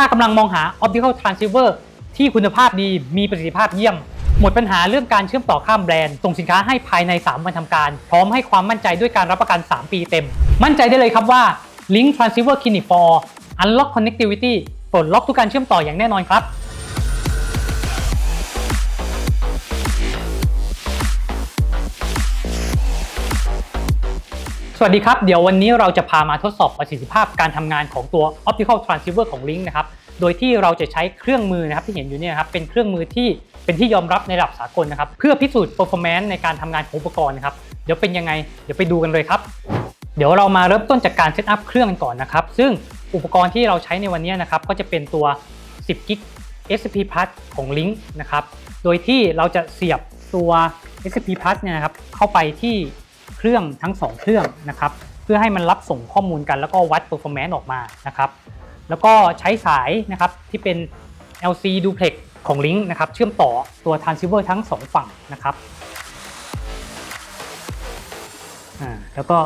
ถ้ากำลังมองหา optical transceiver ที่คุณภาพดีมีประสิทธิภาพเยี่ยม หมดปัญหาเรื่องการเชื่อมต่อข้ามแบรนด์ ส่งสินค้าให้ภายใน 3 วันทำการ พร้อมให้ความมั่นใจด้วยการรับประกัน 3 ปีเต็ม มั่นใจได้เลยครับว่า Link Transceiver Clinic for Unlock Connectivity ปลดล็อกทุกการเชื่อมต่ออย่างแน่นอนครับ สวัสดีครับ เดี๋ยววันนี้เราจะพามาทดสอบประสิทธิภาพการทำงานของตัว Optical Transceiver ของ Link นะครับ โดยที่เราจะใช้เครื่องมือนะครับที่เห็นอยู่เนี่ยนะครับเป็นเครื่องมือที่เป็นที่ยอมรับในระดับสากลนะครับ เพื่อพิสูจน์ performance ในการทำงานของอุปกรณ์นะครับ เดี๋ยวเป็นยังไง เดี๋ยวไปดูกันเลยครับ เดี๋ยวเรามาเริ่มต้นจากการเซตอัพเครื่องกันก่อนนะครับ ซึ่งอุปกรณ์ที่เราใช้ในวันนี้นะครับก็จะเป็นตัว 10กิก SP Plus ของ Link นะครับ โดยที่เราจะเสียบตัว SP Plus เนี่ยนะครับเข้าไปที่ เครื่องทั้ง 2 เครื่องนะครับเพื่อให้มันรับส่งข้อมูลกันแล้วก็วัด performance ออกมานะครับแล้วก็ใช้สายนะครับที่เป็น LC duplex ของ Link นะครับเชื่อมต่อตัว transceiver ทั้ง 2 ฝั่งนะครับอ่าแล้วก็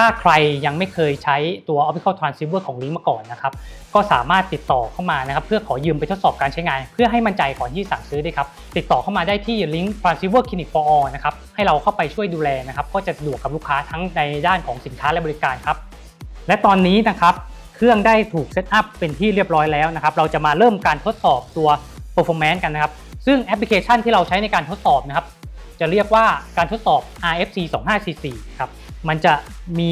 ถ้าใครยังไม่เคยใช้ตัว optical transceiver ของ Link มาก่อนนะครับ ก็สามารถติดต่อเข้ามานะครับ เพื่อขอยืมไปทดสอบการใช้งาน เพื่อให้มั่นใจก่อนที่สั่งซื้อได้ครับ ติดต่อเข้ามาได้ที่ Link Transceiver Clinic for All นะครับ ให้เราเข้าไปช่วยดูแลนะครับ ก็จะสะดวกกับลูกค้าทั้งในด้านของสินค้าและบริการครับ และตอนนี้นะครับ เครื่องได้ถูกเซตอัพเป็นที่เรียบร้อยแล้วนะครับ เราจะมาเริ่มการทดสอบตัว performance กันนะครับ ซึ่งแอปพลิเคชันที่เราใช้ในการทดสอบนะครับ จะเรียกว่าการทดสอบ RFC 2544ครับ มันจะมี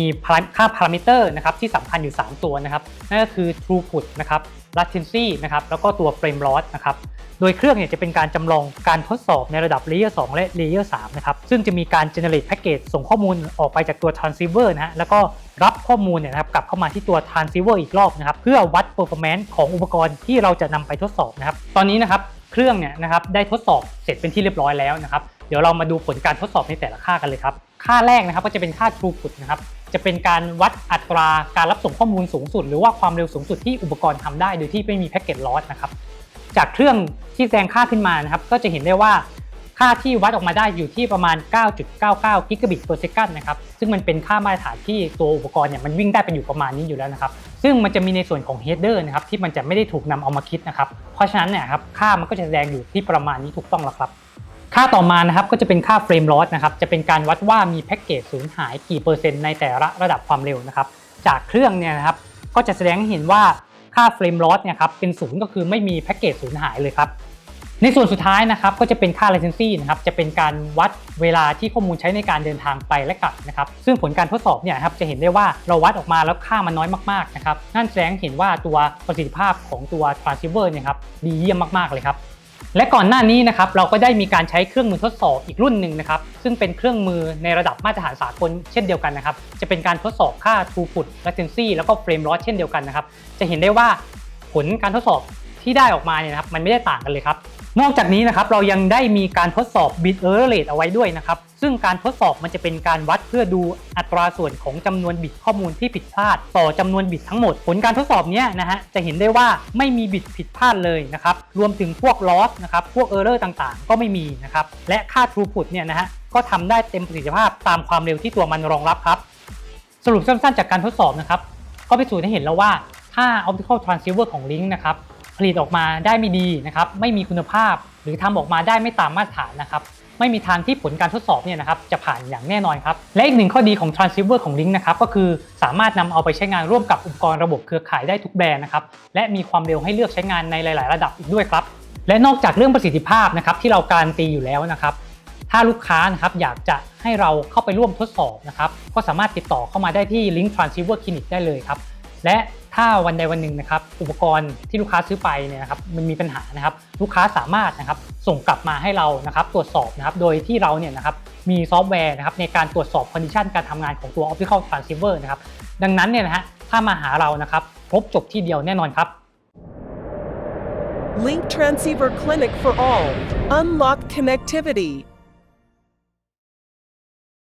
ค่าพารามิเตอร์นะครับที่สำคัญอยู่ 3 ตัวนะครับนั่นก็คือ throughput นะครับ latency นะครับแล้วก็ตัว frame loss นะครับโดยเครื่องเนี่ยจะเป็นการจำลองการทดสอบในระดับ layer 2 และ layer 3 นะครับ ซึ่งจะมีการ generate package ส่งข้อมูลออกไปจากตัว transceiver นะฮะ แล้วก็รับข้อมูลเนี่ยนะครับกลับเข้ามาที่ตัว transceiver อีกรอบนะครับ เพื่อวัด performance ของอุปกรณ์ที่เราจะนำไปทดสอบนะครับ ตอนนี้นะครับเครื่องเนี่ยนะครับได้ทดสอบเสร็จเป็นที่เรียบร้อยแล้วนะครับ เดี๋ยวเรามาดูผลการทดสอบในแต่ละค่ากันเลยครับ ค่าแรกนะครับก็จะเป็นค่า throughput นะครับจะเป็นการวัดอัตราการรับส่งข้อมูลสูงสุด หรือว่าความเร็วสูงสุดที่อุปกรณ์ทำได้ โดยที่ไม่มีแพ็กเกจลอสนะครับจากเครื่องที่แสดงค่าขึ้นมานะครับก็จะเห็นได้ว่าค่าที่วัดออกมาได้อยู่ที่ประมาณ 9.99 กิกะบิต per second นะครับ ซึ่งมันเป็นค่ามาตรฐานที่ตัวอุปกรณ์เนี่ยมันวิ่งได้เป็นอยู่ประมาณนี้อยู่แล้วนะครับ ซึ่งมันจะมีในส่วนของ header นะครับที่มันจะไม่ได้ถูกนำเอามาคิดนะครับ เพราะฉะนั้นเนี่ยครับค่ามันก็จะแสดงอยู่ที่ประมาณนี้ถูกต้องแล้วครับ ค่าต่อมานะครับก็จะเป็นค่า frame loss นะครับจะเป็นการวัดว่ามีแพ็กเกจสูญหายกี่เปอร์เซ็นต์ในแต่ละระดับความเร็วนะครับจากเครื่องเนี่ยนะครับก็จะแสดงให้เห็นว่าค่า frame loss เนี่ยครับเป็นศูนย์ก็คือไม่มีแพ็กเกจสูญหายเลยครับในส่วนสุดท้ายนะครับก็จะเป็นค่า latency นะครับจะเป็นการวัดเวลาที่ข้อมูลใช้ในการเดินทางไปและกลับนะครับซึ่งผลการทดสอบเนี่ยครับจะเห็นได้ว่าเราวัดออกมาแล้วค่ามันน้อยมากๆนะครับนั่นแสดงเห็นว่าตัวประสิทธิภาพของตัว transceiver เนี่ยครับดีเยี่ยมมากๆเลยครับ และก่อนหน้านี้นะครับเราก็ได้มีการใช้เครื่องมือทดสอบอีกรุ่นหนึ่งนะครับซึ่งเป็นเครื่องมือในระดับมาตรฐานสากลเช่นเดียวกันนะครับจะเป็นการทดสอบค่า throughput latency แล้วก็ frame loss เช่นเดียวกันนะครับจะเห็นได้ว่าผลการทดสอบที่ได้ออกมาเนี่ยนะครับมันไม่ได้ต่างกันเลยครับนอกจากนี้นะครับเรายังได้มีการทดสอบ bit error rate เอาไว้ด้วยนะครับ ซึ่งการทดสอบมันจะเป็นการวัดเพื่อดูอัตราส่วนของจำนวนบิตข้อมูลที่ผิดพลาด ต่อจำนวนบิตทั้งหมด ผลการทดสอบเนี้ยนะฮะจะเห็นได้ว่าไม่มีบิตผิดพลาดเลยนะครับ รวมถึงพวก loss นะครับ พวก error ต่างๆ ก็ไม่มีนะครับ และค่า throughput เนี่ยนะฮะก็ทำได้เต็มประสิทธิภาพตามความเร็วที่ตัวมันรองรับครับ สรุปสั้นๆจากการทดสอบนะครับ ก็พิสูจน์ให้เห็นแล้วว่าถ้า optical transceiver ของ Link นะครับผลิตออกมาได้ไม่ดีนะครับ ไม่มีคุณภาพ หรือทำออกมาได้ไม่ตามมาตรฐานนะครับ ไม่มีทางที่ผลการทดสอบเนี่ยนะครับจะผ่านอย่างแน่นอนครับ และอีกหนึ่งข้อดีของ transceiver ของ Link นะครับก็คือสามารถนำเอาไปใช้งานร่วมกับอุปกรณ์ระบบเครือข่ายได้ทุกแบรนด์นะครับและมีความเร็วให้เลือกใช้งานในหลาย ๆ ระดับอีกด้วยครับ และนอกจากเรื่องประสิทธิภาพนะครับที่เราการันตีอยู่แล้วนะครับถ้าลูกค้านะครับอยากจะให้เราเข้าไปร่วมทดสอบนะครับก็สามารถติดต่อเข้ามาได้ที่ Link Transceiver Clinic ได้เลยครับและ ถ้าวันใดวันหนึ่งนะครับอุปกรณ์ที่ลูกค้าซื้อไปเนี่ยนะครับมันมีปัญหานะครับลูกค้าสามารถนะครับส่งกลับมาให้เรานะครับตรวจสอบนะครับโดยที่เราเนี่ยนะครับมีซอฟต์แวร์นะครับในการตรวจสอบคอนดิชันการทำงานของตัว Optical Transceiver นะครับดังนั้นเนี่ยนะฮะถ้ามาหาเรานะครับครบจบที่เดียวแน่นอนครับ Link Transceiver Clinic for All. Unlock connectivity.